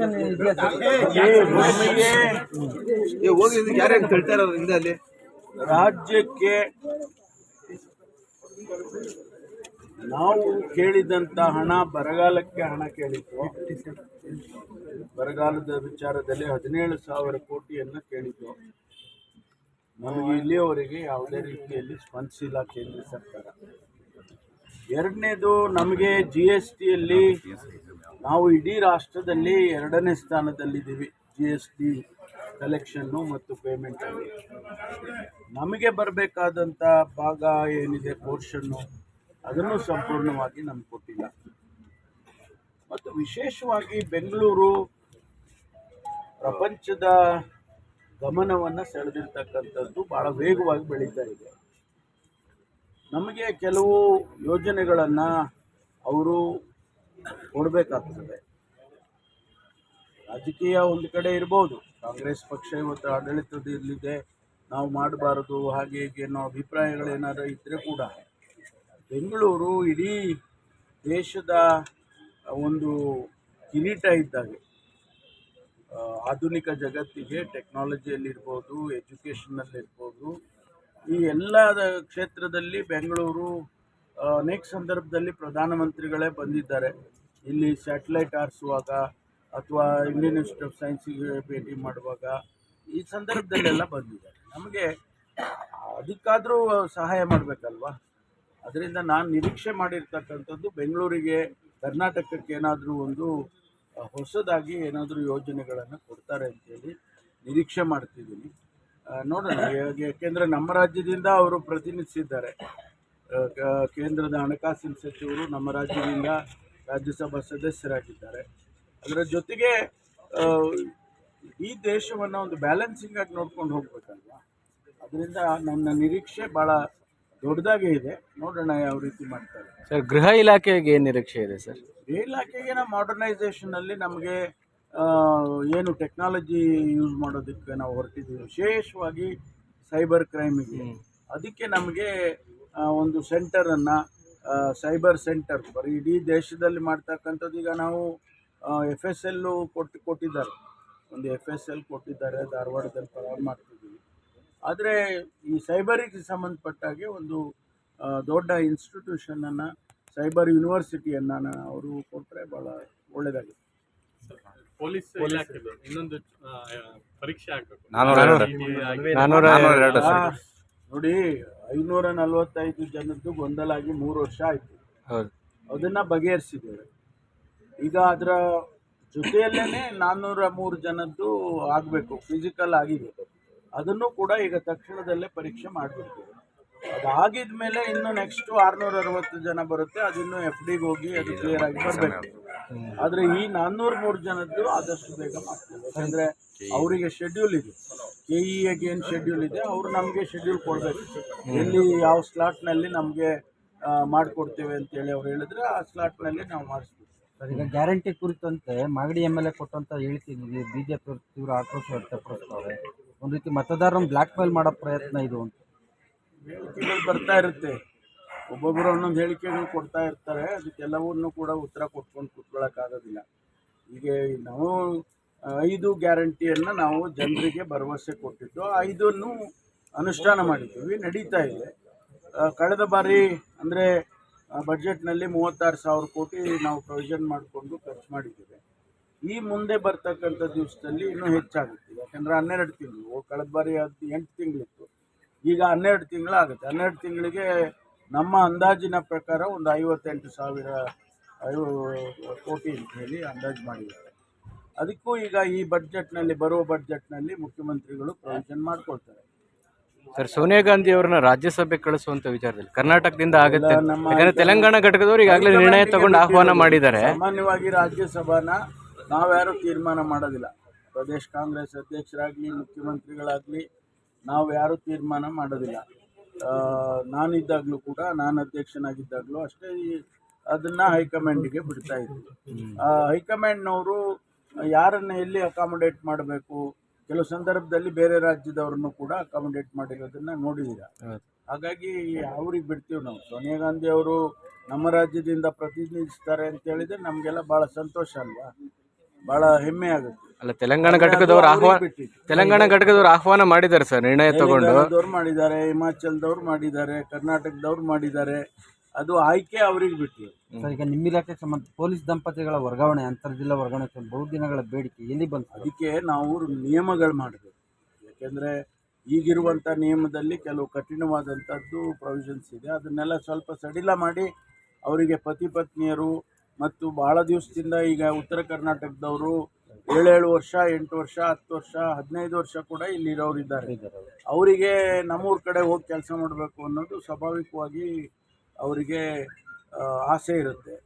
Connection ಯಾರು sir ನಮಗೆ ಏ ಯಾರೇ ಅಂತ ಹೇಳ್ತಾ ಇರೋದು ಹಿಂದೆ ಅಲ್ಲಿ? ರಾಜ್ಯಕ್ಕೆ ನಾವು ಕೇಳಿದಂತ ಹಣ ಬರಗಾಲಕ್ಕೆ ಹಣ ಕೇಳಿದ್ದು. ಬರಗಾಲದ ವಿಚಾರದಲ್ಲಿ ಹದಿನೇಳು ಸಾವಿರ ಕೋಟಿಯನ್ನ ಕೇಳಿದ್ದು. ನಮಗೆ ಇಲ್ಲಿಯವರೆಗೆ ಯಾವುದೇ ರೀತಿಯಲ್ಲಿ ಸ್ಪಂದಿಸಿಲ್ಲ ಕೇಂದ್ರ ಸರ್ಕಾರ. ಎರಡನೇದು ನಮಗೆ ಜಿ ಎಸ್ ಟಿಯಲ್ಲಿ ನಾವು ಇಡೀ ರಾಷ್ಟ್ರದಲ್ಲಿ ಎರಡನೇ ಸ್ಥಾನದಲ್ಲಿದ್ದೀವಿ. ಜಿ ಎಸ್ ಟಿ ಕಲೆಕ್ಷನ್ನು ಮತ್ತು ಪೇಮೆಂಟಲ್ಲಿ ನಮಗೆ ಬರಬೇಕಾದಂಥ ಭಾಗ ಏನಿದೆ ಪೋರ್ಷನ್ನು ಅದನ್ನು ಸಂಪೂರ್ಣವಾಗಿ ನಮ್ಗೆ ಕೊಟ್ಟಿಲ್ಲ. ಮತ್ತು ವಿಶೇಷವಾಗಿ ಬೆಂಗಳೂರು ಪ್ರಪಂಚದ ಗಮನವನ್ನು ಸೆಳೆದಿರ್ತಕ್ಕಂಥದ್ದು ಭಾಳ ವೇಗವಾಗಿ ಬೆಳೀತಾ ಇದೆ. ನಮಗೆ ಕೆಲವು ಯೋಜನೆಗಳನ್ನು ಅವರು ಕೊಡಬೇಕಾಗ್ತದೆ. ರಾಜಕೀಯ ಒಂದು ಕಡೆ ಇರ್ಬೋದು. ಕಾಂಗ್ರೆಸ್ ಪಕ್ಷ ಇವತ್ತು ಆಡಳಿತದಲ್ಲಿದೆ. ನಾವು ಮಾಡಬಾರದು, ಹಾಗೆ ಹೀಗೆ ಅನ್ನೋ ಅಭಿಪ್ರಾಯಗಳೇನಾದ್ರು ಇದ್ದರೆ ಕೂಡ ಬೆಂಗಳೂರು ಇಡೀ ದೇಶದ ಒಂದು ಕಿರೀಟ ಇದ್ದಾಗೆ. ಆಧುನಿಕ ಜಗತ್ತಿಗೆ ಟೆಕ್ನಾಲಜಿಯಲ್ಲಿರ್ಬೋದು ಎಜುಕೇಷನಲ್ಲಿರ್ಬೋದು ಈ ಎಲ್ಲ ಕ್ಷೇತ್ರದಲ್ಲಿ ಬೆಂಗಳೂರು ಅನೇಕ ಸಂದರ್ಭದಲ್ಲಿ ಪ್ರಧಾನಮಂತ್ರಿಗಳೇ ಬಂದಿದ್ದಾರೆ. ಇಲ್ಲಿ ಸ್ಯಾಟಲೈಟ್ ಆರಿಸುವಾಗ ಅಥವಾ ಇಂಡಿಯನ್ ಇನ್ಸ್ಟಿಟ್ಯೂಟ್ ಆಫ್ ಸೈನ್ಸಿಗೆ ಭೇಟಿ ಮಾಡುವಾಗ ಈ ಸಂದರ್ಭದಲ್ಲೆಲ್ಲ ಬಂದಿದ್ದಾರೆ. ನಮಗೆ ಅದಕ್ಕಾದರೂ ಸಹಾಯ ಮಾಡಬೇಕಲ್ವಾ? ಅದರಿಂದ ನಾನು ನಿರೀಕ್ಷೆ ಮಾಡಿರ್ತಕ್ಕಂಥದ್ದು ಬೆಂಗಳೂರಿಗೆ, ಕರ್ನಾಟಕಕ್ಕೆ ಏನಾದರೂ ಒಂದು ಹೊಸದಾಗಿ ಏನಾದರೂ ಯೋಜನೆಗಳನ್ನು ಕೊಡ್ತಾರೆ ಅಂತೇಳಿ ನಿರೀಕ್ಷೆ ಮಾಡ್ತಿದ್ದೀನಿ. ನೋಡೋಣ. ಯಾಕೆಂದ್ರೆ ನಮ್ಮ ರಾಜ್ಯದಿಂದ ಅವರು ಪ್ರತಿನಿಧಿಸಿದ್ದಾರೆ. ಕೇಂದ್ರದ ಹಣಕಾಸಿನ ಸಚಿವರು ನಮ್ಮ ರಾಜ್ಯದಿಂದ ರಾಜ್ಯಸಭಾ ಸದಸ್ಯರಾಗಿದ್ದಾರೆ. ಅದರ ಜೊತೆಗೆ ಈ ದೇಶವನ್ನು ಒಂದು ಬ್ಯಾಲೆನ್ಸಿಂಗ್ ಆಗಿ ನೋಡ್ಕೊಂಡು ಹೋಗ್ಬೇಕಲ್ವ? ಅದರಿಂದ ನನ್ನ ನಿರೀಕ್ಷೆ ಭಾಳ ದೊಡ್ಡದಾಗೇ ಇದೆ. ನೋಡೋಣ ಯಾವ ರೀತಿ ಮಾಡ್ತಾರೆ. ಸರ್ ಗೃಹ ಇಲಾಖೆಗೆ ಏನು ನಿರೀಕ್ಷೆ ಇದೆ ಸರ್? ಗೃಹ ಇಲಾಖೆಗೆ ನಾವು ಮಾಡರ್ನೈಸೇಷನಲ್ಲಿ ನಮಗೆ ಏನು ಟೆಕ್ನಾಲಜಿ ಯೂಸ್ ಮಾಡೋದಕ್ಕೆ ನಾವು ಹೊರಟಿದ್ದೀವಿ. ವಿಶೇಷವಾಗಿ ಸೈಬರ್ ಕ್ರೈಮಿಗೆ ಅದಕ್ಕೆ ನಮಗೆ ಒಂದು ಸೆಂಟರನ್ನು ಸೈಬರ್ ಸೆಂಟರ್ ಬರೀ ಇಡೀ ದೇಶದಲ್ಲಿ ಮಾಡ್ತಕ್ಕಂಥದ್ದು ಈಗ ನಾವು ಎಫ್ ಎಸ್ ಎಲ್ಲು ಕೊಟ್ಟು ಕೊಟ್ಟಿದ್ದಾರೆ. ಒಂದು ಎಫ್ ಎಸ್ ಎಲ್ ಕೊಟ್ಟಿದ್ದಾರೆ ಧಾರವಾಡದಲ್ಲಿ ಪ್ರಾರಂಭ ಮಾಡ್ತಿದ್ದೀವಿ. ಆದರೆ ಈ ಸೈಬರಿಗೆ ಸಂಬಂಧಪಟ್ಟಾಗೆ ಒಂದು ದೊಡ್ಡ ಇನ್ಸ್ಟಿಟ್ಯೂಷನನ್ನು ಸೈಬರ್ ಯೂನಿವರ್ಸಿಟಿಯನ್ನು ಅವರು ಕೊಟ್ಟರೆ ಭಾಳ ಒಳ್ಳೆಯದಾಗುತ್ತೆ ಪೊಲೀಸ್ ಇಲಾಖೆದು. ಇನ್ನೊಂದು ಆ, ಪರೀಕ್ಷೆ ಆಗ್ಬೇಕು ಎರಡು. ನೋಡಿ ಐನೂರ ನಲವತ್ತೈದು ಜನದ್ದು ಗೊಂದಲ ಆಗಿ ಮೂರು ವರ್ಷ ಆಯಿತು. ಹೌದು. ಅದನ್ನ ಬಗೆಹರಿಸಿದ್ದೇವೆ. ಈಗ ಅದರ ಜೊತೆಯಲ್ಲೇ ನಾನ್ನೂರ ಮೂರು ಜನದ್ದು ಆಗಬೇಕು ಫಿಸಿಕಲ್ ಆಗಿದೆ. ಅದನ್ನು ಕೂಡ ಈಗ ತಕ್ಷಣದಲ್ಲೇ ಪರೀಕ್ಷೆ ಮಾಡಿಬಿಡ್ತೀವಿ. ಅದಾಗಿದ್ಮೇಲೆ ಇನ್ನು ನೆಕ್ಸ್ಟ್ ಆರುನೂರ ಅರವತ್ತು ಜನ ಬರುತ್ತೆ ಅದನ್ನು ಎಫ್ ಡಿಗೆ ಹೋಗಿ ಅದು ಕ್ಲಿಯರ್ ಆಗಿ ಬರಬೇಕು. ಆದರೆ ಈ ನಾನ್ನೂರ ಮೂರು ಜನದ್ದು ಆದಷ್ಟು ಬೇಗ ಮಾಡ್ತೀವಿ ಯಾಕಂದರೆ ಅವರಿಗೆ ಶೆಡ್ಯೂಲ್ ಇದೆ. ಕೆ ಎಗೆ ಏನು ಶೆಡ್ಯೂಲ್ ಇದೆ ಅವರು ನಮಗೆ ಶೆಡ್ಯೂಲ್ ಕೊಡಬೇಕು. ಎಲ್ಲಿ ಯಾವ ಸ್ಲಾಟ್ನಲ್ಲಿ ನಮಗೆ ಮಾಡಿಕೊಡ್ತೇವೆ ಅಂತೇಳಿ ಅವ್ರು ಹೇಳಿದ್ರೆ ಆ ಸ್ಲಾಟ್ನಲ್ಲಿ ನಾವು ಮಾಡಿಸ್ತೀವಿ. ಸರ್ ಈಗ ಗ್ಯಾರಂಟಿ ಕುರಿತಂತೆ ಮಾಗಡಿ ಎಂ ಎಲ್ ಎ ಕೊಟ್ಟಂತ ಜೆ ಬಿಜೆಪಿ ತೀವ್ರ ಆಕ್ರೋಶ ವ್ಯಕ್ತಪಡಿಸ್ತಾರೆ. ಒಂದು ರೀತಿ ಮತದಾರರನ್ನು ಬ್ಲ್ಯಾಕ್ ಮೇಲ್ ಮಾಡೋ ಪ್ರಯತ್ನ ಇದು ಅಂತ ಬರ್ತಾ ಇರುತ್ತೆ. ಒಬ್ಬೊಬ್ಬರು ಒಂದೊಂದು ಹೇಳಿಕೆಗಳು ಕೊಡ್ತಾ ಇರ್ತಾರೆ, ಅದಕ್ಕೆಲ್ಲವನ್ನು ಕೂಡ ಉತ್ತರ ಕೊಟ್ಕೊಂಡು ಕುತ್ಕೊಳ್ಳೋಕ್ಕಾಗೋದಿಲ್ಲ ಹೀಗೆ ನಾವು ಐದು ಗ್ಯಾರಂಟಿಯನ್ನು ನಾವು ಜನರಿಗೆ ಭರವಸೆ ಕೊಟ್ಟಿದ್ದು, ಐದನ್ನು ಅನುಷ್ಠಾನ ಮಾಡಿದ್ದೀವಿ, ನಡೀತಾ ಇದೆ. ಕಳೆದ ಬಾರಿ ಅಂದರೆ ಬಜೆಟ್ನಲ್ಲಿ ಮೂವತ್ತಾರು ಸಾವಿರ ಕೋಟಿ ನಾವು ಪ್ರೊವಿಷನ್ ಮಾಡಿಕೊಂಡು ಖರ್ಚು ಮಾಡಿದ್ದೇವೆ. ಈ ಮುಂದೆ ಬರ್ತಕ್ಕಂಥ ದಿವಸದಲ್ಲಿ ಇನ್ನೂ ಹೆಚ್ಚಾಗುತ್ತೆ, ಯಾಕಂದರೆ ಹನ್ನೆರಡು ತಿಂಗಳು, ಕಳೆದ ಬಾರಿ ಅದು ಎಂಟು ತಿಂಗಳಿತ್ತು. ಈಗ ಹನ್ನೆರಡು ತಿಂಗಳಾಗುತ್ತೆ, ಹನ್ನೆರಡು ತಿಂಗಳಿಗೆ ನಮ್ಮ ಅಂದಾಜಿನ ಪ್ರಕಾರ ಒಂದು ಐವತ್ತೆಂಟು ಸಾವಿರ ಐವ ಕೋಟಿ ಅಂತ ಹೇಳಿ ಅಂದಾಜು ಮಾಡಿದ್ದಾರೆ. ಅದಕ್ಕೂ ಈಗ ಈ ಬಡ್ಜೆಟ್ನಲ್ಲಿ ಬರುವ ಬಡ್ಜೆಟ್ನಲ್ಲಿ ಮುಖ್ಯಮಂತ್ರಿಗಳು ಪ್ರೊವಿಷನ್ ಮಾಡ್ಕೊಳ್ತಾರೆ. ಸರ್ ಸೋನಿಯಾ ಗಾಂಧಿ ಅವರನ್ನ ರಾಜ್ಯಸಭೆ ಕಳಿಸುವಂತ ವಿಚಾರದಲ್ಲಿ ಕರ್ನಾಟಕದಿಂದ ಆಗುತ್ತೆ ನಮ್ಮ ಯಾಕಂದ್ರೆ ತೆಲಂಗಾಣ ಘಟಕದವರು ಈಗಾಗಲೇ ನಿರ್ಣಯ ತಗೊಂಡು ಆಹ್ವಾನ ಮಾಡಿದ್ದಾರೆ. ಸಾಮಾನ್ಯವಾಗಿ ರಾಜ್ಯಸಭಾನ ನಾವ್ಯಾರು ತೀರ್ಮಾನ ಮಾಡೋದಿಲ್ಲ. ಪ್ರದೇಶ್ ಕಾಂಗ್ರೆಸ್ ಅಧ್ಯಕ್ಷರಾಗಲಿ ಮುಖ್ಯಮಂತ್ರಿಗಳಾಗಲಿ ನಾವು ಯಾರು ತೀರ್ಮಾನ ಮಾಡೋದಿಲ್ಲ. ನಾನಿದ್ದಾಗಲೂ ಕೂಡ, ನಾನು ಅಧ್ಯಕ್ಷನಾಗಿದ್ದಾಗಲೂ ಅಷ್ಟೇ ಅದನ್ನು ಹೈಕಮಾಂಡಿಗೆ ಬಿಡ್ತಾ ಇದ್ವಿ. ಹೈಕಮಾಂಡ್ನವರು ಯಾರನ್ನು ಎಲ್ಲಿ ಅಕಾಮಡೇಟ್ ಮಾಡಬೇಕು, ಕೆಲವು ಸಂದರ್ಭದಲ್ಲಿ ಬೇರೆ ರಾಜ್ಯದವ್ರನ್ನು ಕೂಡ ಅಕಾಮಡೇಟ್ ಮಾಡಿರೋದನ್ನು ನೋಡಿದ್ದೀರಾ ಹಾಗಾಗಿ ಅವ್ರಿಗೆ ಬಿಡ್ತೀವಿ ನಾವು. ಸೋನಿಯಾ ಗಾಂಧಿ ಅವರು ನಮ್ಮ ರಾಜ್ಯದಿಂದ ಪ್ರತಿನಿಧಿಸ್ತಾರೆ ಅಂತ ಹೇಳಿದ್ರೆ ನಮಗೆಲ್ಲ ಭಾಳ ಸಂತೋಷ ಅಲ್ವಾ? ಭಾಳ ಹೆಮ್ಮೆ ಆಗುತ್ತೆ. ಅಲ್ಲ ತೆಲಂಗಾಣ ಘಟಕದವರು ಆಹ್ವಾನ ಬಿಟ್ಟಿದ್ದು. ತೆಲಂಗಾಣ ಘಟಕದವರು ಆಹ್ವಾನ ಮಾಡಿದ್ದಾರೆ ಸರ್ ನಿರ್ಣಯ ತಗೊಂಡು. ತೆಲಂಗಾಣದವ್ರು ಮಾಡಿದ್ದಾರೆ ಹಿಮಾಚಲದವ್ರು ಮಾಡಿದ್ದಾರೆ ಕರ್ನಾಟಕದವ್ರು ಮಾಡಿದ್ದಾರೆ ಅದು ಆಯ್ಕೆ ಅವ್ರಿಗೆ ಬಿಟ್ಟು ಸರ್ ಈಗ ನಿಮ್ಮ ಇಲಾಖೆ ಸಂಬಂಧ ಪೊಲೀಸ್ ದಂಪತಿಗಳ ವರ್ಗಾವಣೆ ಅಂತರ್ಜಿಲ್ಲಾ ವರ್ಗಾವಣೆ ಬಹು ದಿನಗಳ ಬೇಡಿಕೆ ಎಲ್ಲಿ ಬಂತು ಅದಕ್ಕೆ ನಾವು ನಿಯಮಗಳು ಮಾಡಬೇಕು. ಯಾಕೆಂದರೆ ಈಗಿರುವಂಥ ನಿಯಮದಲ್ಲಿ ಕೆಲವು ಕಠಿಣವಾದಂಥದ್ದು ಪ್ರೊವಿಷನ್ಸ್ ಇದೆ. ಅದನ್ನೆಲ್ಲ ಸ್ವಲ್ಪ ಸಡಿಲ ಮಾಡಿ ಅವರಿಗೆ ಪತಿ ಪತ್ನಿಯರು ಮತ್ತು ಭಾಳ ದಿವಸದಿಂದ ಈಗ ಉತ್ತರ ಕರ್ನಾಟಕದವರು ಏಳೇಳು ವರ್ಷ ಎಂಟು ವರ್ಷ ಹತ್ತು ವರ್ಷ ಹದಿನೈದು ವರ್ಷ ಕೂಡ ಇಲ್ಲಿರೋರು ಇದ್ದಾರೆ. ಅವರಿಗೆ ನಮ್ಮೂರ ಕಡೆ ಹೋಗಿ ಕೆಲಸ ಮಾಡಬೇಕು ಅನ್ನೋದು ಸ್ವಾಭಾವಿಕವಾಗಿ ಅವರಿಗೆ ಆಸೆ ಇರುತ್ತೆ.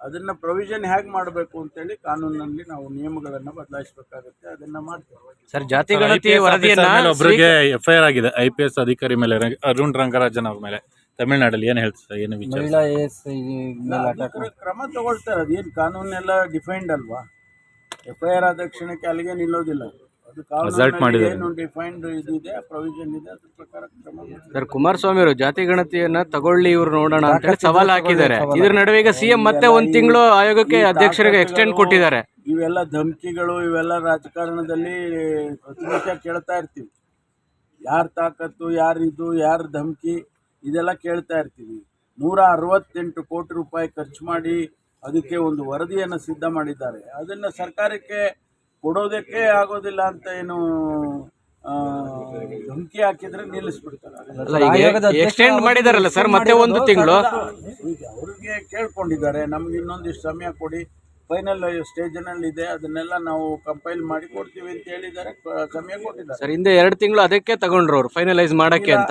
ಅದನ್ನು ಪ್ರೊವಿಷನ್ ಹೇಗೆ ಮಾಡಬೇಕು ಅಂತೇಳಿ ಕಾನೂನಿನಲ್ಲಿ ನಾವು ನಿಯಮಗಳನ್ನು ಬದಲಾಯಿಸಬೇಕಾಗುತ್ತೆ ಅದನ್ನು ಮಾಡ್ತೇವೆ. ಸರ್ ಜಾತಿ ಗಣತಿ ವರದಿಯನ್ನ ಒಬ್ಬರಿಗೆ ಎಫ್ ಐ ಆರ್ ಆಗಿದೆ. ಐ ಪಿ ಎಸ್ ಅಧಿಕಾರಿ ಮೇಲೆ ಅರುಣ್ ರಂಗರಾಜನ್ ಅವ್ರ ಮೇಲೆ. ತಮಿಳ್ನಾಡಲ್ಲಿ ಏನು ಹೇಳ್ತಾರೆ ಏನು ವಿಚಾರ? ಮಹಿಳಾ ಎ ಎಸ್ ಮೇಲೆ ಕ್ರಮ ತಗೊಳ್ತಾರೆ ಅದೇನು ಕಾನೂನೆಲ್ಲ ಡಿಫೈನ್ಡ್ ಅಲ್ವಾ? ಎಫ್ ಐ ಆರ್ ಆದ ಕ್ಷಣಕ್ಕೆ ಅಲ್ಲಿಗೆ ನಿಲ್ಲೋದಿಲ್ಲ. ಮಾಡಿದ್ದಾರೆ. ಏನು ಡಿಫೈನ್ಡ್ ಇದಿದೆ ಪ್ರೊವಿಷನ್ ಇದೆ ಅದ್ರ ಪ್ರಕಾರ ಕ್ರಮ. ಸರ್ ಕುಮಾರಸ್ವಾಮಿ ಅವರು ಜಾತಿ ಗಣತಿಯನ್ನ ತಗೊಳ್ಳಿ ಇವ್ರು ನೋಡೋಣ ಅಂತ ಹೇಳಿ ಸವಾಲ್ ಹಾಕಿದ್ದಾರೆ. ಇದ್ರ ನಡುವೆ ಈಗ ಸಿಎಂ ಮತ್ತೆ ಒಂದ್ ತಿಂಗಳು ಆಯೋಗಕ್ಕೆ ಅಧ್ಯಕ್ಷರಿಗೆ ಎಕ್ಸ್ಟೆಂಡ್ ಕೊಟ್ಟಿದ್ದಾರೆ. ಇವೆಲ್ಲ ಧಮಕಿಗಳು ಇವೆಲ್ಲ ರಾಜಕಾರಣದಲ್ಲಿ ಪ್ರತಿನಿತ್ಯ ಕೇಳ್ತಾ ಇರ್ತೀವಿ. ಯಾರ ತಾಕತ್ತು ಯಾರು ಇದು ಯಾರ ಧಮಕಿ ಇದೆಲ್ಲ ಕೇಳ್ತಾ ಇರ್ತೀವಿ. ನೂರ ಅರವತ್ತೆಂಟು ಕೋಟಿ ರೂಪಾಯಿ ಖರ್ಚು ಮಾಡಿ ಅದಕ್ಕೆ ಒಂದು ವರದಿಯನ್ನು ಸಿದ್ಧ ಮಾಡಿದ್ದಾರೆ. ಅದನ್ನು ಸರ್ಕಾರಕ್ಕೆ ಕೊಡೋದಕ್ಕೆ ಆಗೋದಿಲ್ಲ ಅಂತ ಏನು ಧಮಕಿ ಹಾಕಿದ್ರೆ ನಿಲ್ಲಿಸ್ಬಿಡ್ತಾರೆ. ಎಕ್ಸ್ಟೆಂಡ್ ಮಾಡಿದಾರಲ್ಲ ಸರ್ ಮತ್ತೆ ಒಂದು ತಿಂಗಳು? ಅವ್ರಿಗೆ ಕೇಳ್ಕೊಂಡಿದ್ದಾರೆ ನಮ್ಗೆ ಇನ್ನೊಂದಿಷ್ಟು ಸಮಯ ಕೊಡಿ ಫೈನಲ್ ಸ್ಟೇಜ್ನಲ್ಲಿ ಇದೆ ಅದನ್ನೆಲ್ಲ ನಾವು ಕಂಪೈಲ್ ಮಾಡಿ ಕೊಡ್ತೀವಿ ಅಂತ ಹೇಳಿದ್ದಾರೆ ಸಮಯ ಕೊಟ್ಟಿದ್ದಾರೆ. ಸರ್ ಹಿಂದೆ ಎರಡು ತಿಂಗಳು ಅದಕ್ಕೆ ತಗೊಂಡ್ರು ಅವ್ರು ಫೈನಲೈಸ್ ಮಾಡಕ್ಕೆ ಅಂತ.